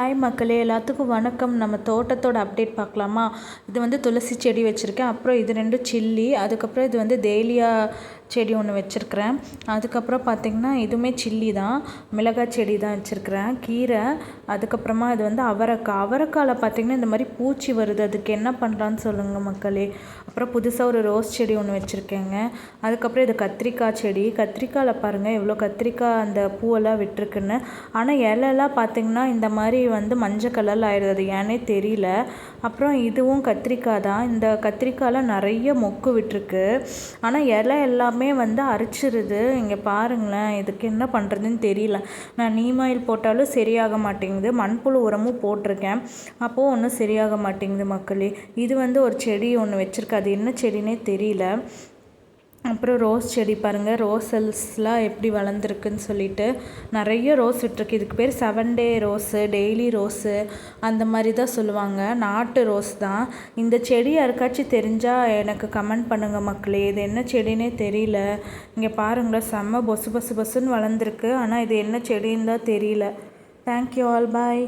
Hi மக்களே எல்லாத்துக்கும் வணக்கம். நம்ம தோட்டத்தோட அப்டேட் பார்க்கலாமா? இது வந்து துளசி செடி வச்சுருக்கேன். அப்புறம் இது ரெண்டும் சில்லி அதுக்கப்புறம் இது வந்து தேலியா செடி ஒன்று வச்சுருக்குறேன். அதுக்கப்புறம் பார்த்திங்கன்னா இதுவுமே சில்லி தான். மிளகாய் செடி தான் வச்சுருக்குறேன். கீரை அதுக்கப்புறமா இது வந்து அவரைக்காய். அவரைக்காயில் பார்த்திங்கன்னா இந்த மாதிரி பூச்சி வருது. அதுக்கு என்ன பண்ணலான்னு சொல்லுங்கள் மக்களே. அப்புறம் புதுசாக ஒரு ரோஸ் செடி ஒன்று வச்சுருக்கேங்க. அதுக்கப்புறம் இது கத்திரிக்காய் செடி. கத்திரிக்காயில் பாருங்கள் எவ்வளோ கத்திரிக்காய் அந்த பூவெல்லாம் விட்டுருக்குன்னு. ஆனால் இலையெல்லாம் பார்த்திங்கன்னா இந்த மாதிரி வந்து மஞ்சள் கலரில் ஆயிடுது. அது ஏன்னே தெரியல. அப்புறம் இதுவும் கத்திரிக்காய் தான். இந்த கத்திரிக்காயில் நிறைய மொக்கு விட்டுருக்கு. ஆனால் இலை எல்லாமே வந்து அரிச்சிருது. இங்கே பாருங்களேன் இதுக்கு என்ன பண்ணுறதுன்னு தெரியல. நான் நீம் ஆயில் போட்டாலும் சரியாக மாட்டேங்குது. மண்புழு உரமும் போட்டிருக்கேன். அப்போது ஒன்றும் சரியாக மாட்டேங்குது மக்களே. இது வந்து ஒரு செடி ஒன்று வச்சுருக்கு. அது என்ன செடினே தெரியல. அப்புறம் ரோஸ் செடி பாருங்கள் ரோசல்ஸ்லாம் எப்படி வளர்ந்துருக்குன்னு சொல்லிட்டு நிறைய ரோஸ் விட்டுருக்கு. இதுக்கு பேர் seven day rose daily rose அந்த மாதிரி தான் சொல்லுவாங்க. நாட்டு ரோஸ் தான். இந்த செடி யாருக்காச்சும் தெரிஞ்சால் எனக்கு கமெண்ட் பண்ணுங்கள் மக்களே. இது என்ன செடினே தெரியல. இங்கே பாருங்களேன் செம்ம பொசு பசு பசுன்னு வளர்ந்துருக்கு. ஆனால் இது என்ன செடின்னு தான் தெரியல. தேங்க்யூ ஆல் பாய்